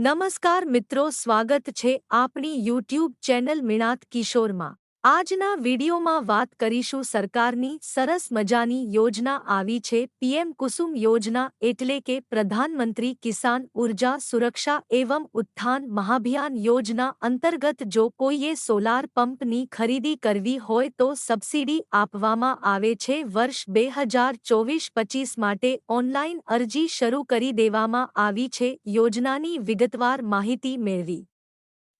નમસ્કાર મિત્રો સ્વાગત છે આપણી યુટ્યુબ ચેનલ મિણાત કિશોરમાં. આજના વિડીયોમાં વાત કરીશું સરકારની સરસ મજાની યોજના આવી છે, પીએમ કુસુમ યોજના એટલે કે પ્રધાનમંત્રી કિસાન ઊર્જા સુરક્ષા એવમ ઉત્થાન મહાભિયાન યોજના અંતર્ગત જો કોઈએ સોલાર પંપની ખરીદી કરવી હોય તો સબસિડી આપવામાં આવે છે, વર્ષ બે હજાર ચોવીસ પચીસ માટે ઓનલાઈન અરજી શરૂ કરી દેવામાં આવી છે, યોજનાની વિગતવાર માહિતી મેળવી.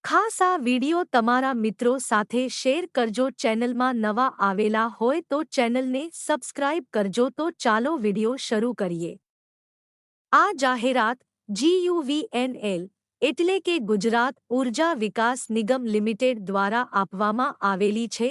ખાસ આ વિડિયો તમારા મિત્રો સાથે શેર કરજો. ચેનલમાં નવા આવેલા હોય તો ચેનલને સબસ્ક્રાઇબ કરજો. તો ચાલો વિડિયો શરૂ કરીએ. આ જાહેરાત જીયુવીએનએલ એટલે કે ગુજરાત ઊર્જા વિકાસ નિગમ લિમિટેડ દ્વારા આપવામાં આવેલી છે.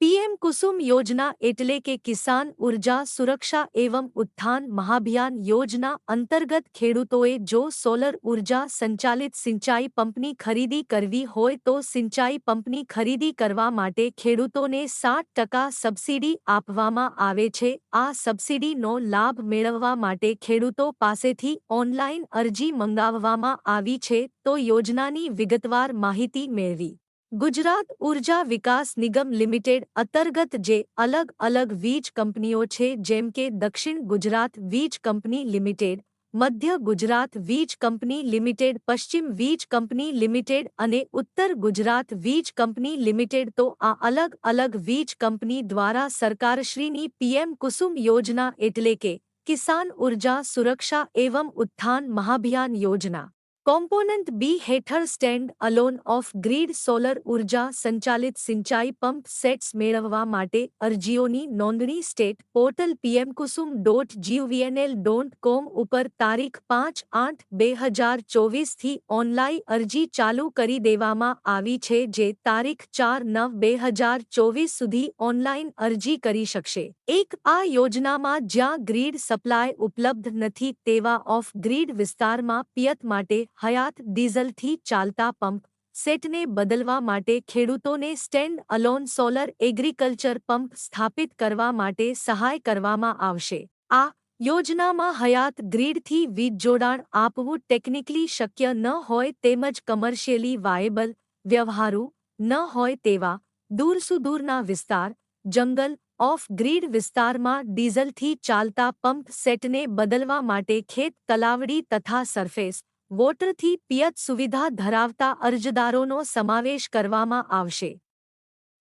પીએમ કુસુમ યોજના એટલે કે કિસાન ઊર્જા સુરક્ષા એવં ઉત્થાન મહાભિયાન યોજના અંતર્ગત ખેડૂતોએ જો સોલર ઊર્જા સંચાલિત સિંચાઈ પંપની ખરીદી કરવી હોય તો સિંચાઈ પંપની ખરીદી કરવા માટે ખેડૂતોને સાત ટકા સબસિડી આપવામાં આવે છે આ સબસિડીનો લાભ મેળવવા માટે ખેડૂતો પાસેથી ઓનલાઈન અરજી મંગાવવામાં આવી છે તો યોજનાની વિગતવાર માહિતી મેળવી ગુજરાત ઊર્જા વિકાસ નિગમ લિમિટેડ અંતર્ગત જે અલગ અલગ વીજ કંપનીઓ છે, જેમ કે દક્ષિણ ગુજરાત વીજ કંપની લિમિટેડ, મધ્ય ગુજરાત વીજ કંપની લિમિટેડ, પશ્ચિમ વીજ કંપની લિમિટેડ અને ઉત્તર ગુજરાત વીજ કંપની લિમિટેડ તો આ અલગ અલગ વીજ કંપની દ્વારા સરકારશ્રીની પીએમ કુસુમ યોજના એટલે કે કિસાન ઊર્જા સુરક્ષા એવં ઉત્થાન મહાભિયાન યોજના. કોમ્પોનન્ટ બી હેઠળ stand alone off grid solar ઊર્જા સંચાલિત સિંચાઈ પંપ સેટ્સ મેળવવા માટે અરજીઓની નોંધણી state portal PM Kusum dot GVNL dot com ઉપર તારીખ પાંચ આઠ બે હજાર ચોવીસથી ઓનલાઈન અરજી ચાલુ કરી દેવામાં આવી છે જે તારીખ ચાર નવ બે હજાર ચોવીસ સુધી ઓનલાઈન અરજી કરી શકશે. એક, આ યોજનામાં જ્યાં ગ્રીડ સપ્લાય ઉપલબ્ધ નથી તેવા ઓફ ગ્રીડ વિસ્તારમાં પિયત માટે હયાત ડીઝલથી ચાલતા પંપ સેટને બદલવા માટે ખેડૂતોને stand alone solar agriculture pump સ્થાપિત કરવા માટે સહાય કરવામાં આવશે. આ યોજનામાં હયાત ગ્રીડથી વીજ જોડાણ આપવું ટેકનિકલી શક્ય ન હોય તેમજ કમર્શિયલી વાયેબલ વ્યવહારુ ન હોય તેવા દૂર સુદૂરના વિસ્તાર, જંગલ ઓફ ગ્રીડ વિસ્તારમાં ડીઝલથી ચાલતા પંપ સેટને બદલવા માટે ખેત તલાવડી તથા સરફેસ વોટરથી પિયત સુવિધા ધરાવતા અરજદારોનો સમાવેશ કરવામાં આવશે.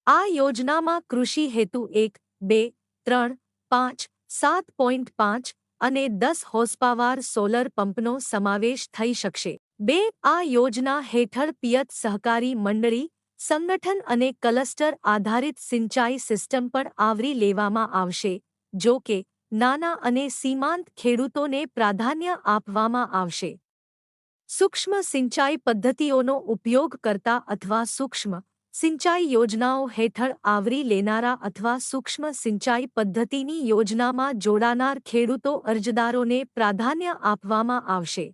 આ યોજનામાં કૃષિ હેતુ એક, બે, ત્રણ, પાંચ, સાત પોઈન્ટ પાંચ અને દસ હોસ્પાવાર સોલર પંપનો સમાવેશ થઈ શકશે. બે, આ યોજના હેઠળ પિયત સહકારી મંડળી, સંગઠન અને ક્લસ્ટર આધારિત સિંચાઈ સિસ્ટમ પણ આવરી લેવામાં આવશે, જો કે નાના અને સીમાંત ખેડૂતોને પ્રાધાન્ય આપવામાં આવશે. સૂક્ષ્મ સિંચાઈ પદ્ધતિઓનો ઉપયોગ કરતા અથવા સૂક્ષ્મ સિંચાઈ યોજનાઓ હેઠળ આવરી લેનારા અથવા સૂક્ષ્મ સિંચાઈ પદ્ધતિની યોજનામાં જોડાનાર ખેડૂતો અરજદારોને પ્રાધાન્ય આપવામાં આવશે.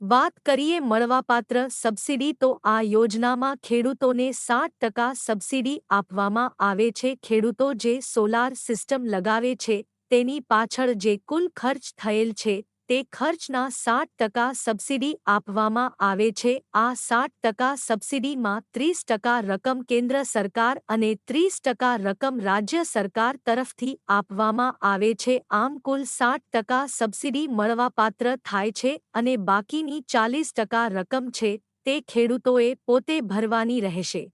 વાત કરીએ મળવાપાત્ર સબસિડી તો આ યોજનામાં ખેડૂતોને સાત ટકા સબસિડી આપવામાં આવે છે. ખેડૂતો જે સોલાર સિસ્ટમ લગાવે છે તેની પાછળ જે કુલ ખર્ચ થયેલ છે તે ખર્ચના સાત ટકા સબસિડી આપવામાં આવે છે. આ સાત ટકા સબસિડીમાં ત્રીસ ટકા રકમ કેન્દ્ર સરકાર અને ત્રીસ ટકા રકમ રાજ્ય સરકાર તરફથી આપવામાં આવે છે. આમ કુલ સાત ટકા સબસિડી મળવાપાત્ર થાય છે અને બાકીની ચાલીસ ટકા રકમ છે તે ખેડૂતોએ પોતે ભરવાની રહેશે.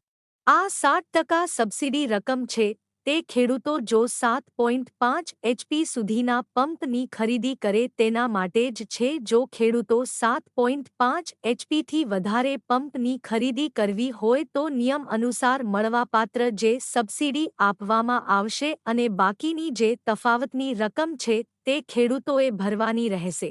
આ સાત ટકા સબસિડી રકમ છે તે ખેડૂતો જો સાત પોઈન્ટ પાંચ એચપી સુધીના પંપની ખરીદી કરે તેના માટે જ છે જો ખેડૂતો સાત પોઈન્ટ પાંચ એચપીથી વધારે પંપની ખરીદી કરવી હોય તો નિયમ અનુસાર મળવાપાત્ર જે સબસિડી આપવામાં આવશે અને બાકીની જે તફાવતની રકમ છે તે ખેડૂતોએ ભરવાની રહેશે.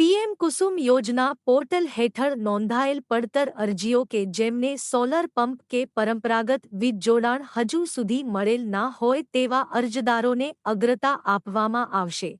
પીએમ કુસુમ યોજના પોર્ટલ હેઠળ નોંધાયેલ પડતર અરજીઓ કે જેમને સોલર પંપ કે પરંપરાગત વીજ જોડાણ હજુ સુધી મળેલ ના હોય તેવા અરજદારોને અગ્રતા આપવામાં આવશે.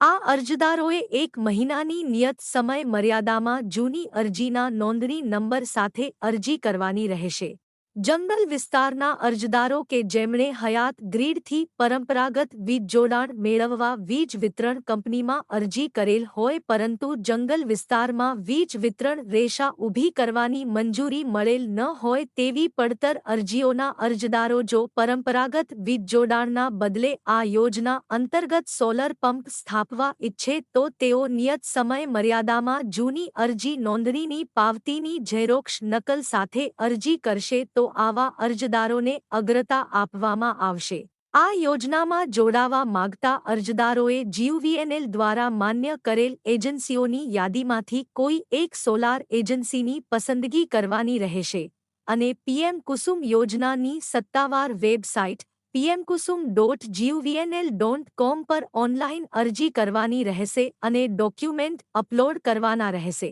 આ અરજદારોએ એક મહિનાની નિયત સમય મર્યાદામાં જૂની અરજીના નોંધણી નંબર સાથે અરજી કરવાની રહેશે. જંગલ વિસ્તારના અરજદારો કે જેમણે હયાત ગ્રીડથી પરંપરાગત વીજ જોડાણ મેળવવા વીજ વિતરણ કંપનીમાં અરજી કરેલ હોય પરંતુ જંગલ વિસ્તારમાં વીજ વિતરણ રેષા ઊભી કરવાની મંજૂરી મળેલ ન હોય તેવી પડતર અરજીઓના અરજદારો જો પરંપરાગત વીજ જોડાણના બદલે આ યોજના અંતર્ગત સોલર પંપ સ્થાપવા ઈચ્છે તો તેઓ નિયત સમય મર્યાદામાં જૂની અરજી નોંધણીની પાવતીની ઝેરોક્ષ નકલ સાથે અરજી કરશે તો આવા અરજદારોને અગ્રતા આપવામાં આવશે. આ યોજનામાં જોડાવા માગતા અરજદારોએ જીયુવીએનએલ દ્વારા માન્ય કરેલ એજન્સીઓની યાદીમાંથી કોઈ એક સોલાર એજન્સીની પસંદગી કરવાની રહેશે અને પીએમ કુસુમ યોજનાની સત્તાવાર website pmkusum dot GUVNL dot com પર ઓનલાઈન અરજી કરવાની રહેશે અને ડોક્યુમેન્ટ અપલોડ કરવાના રહેશે.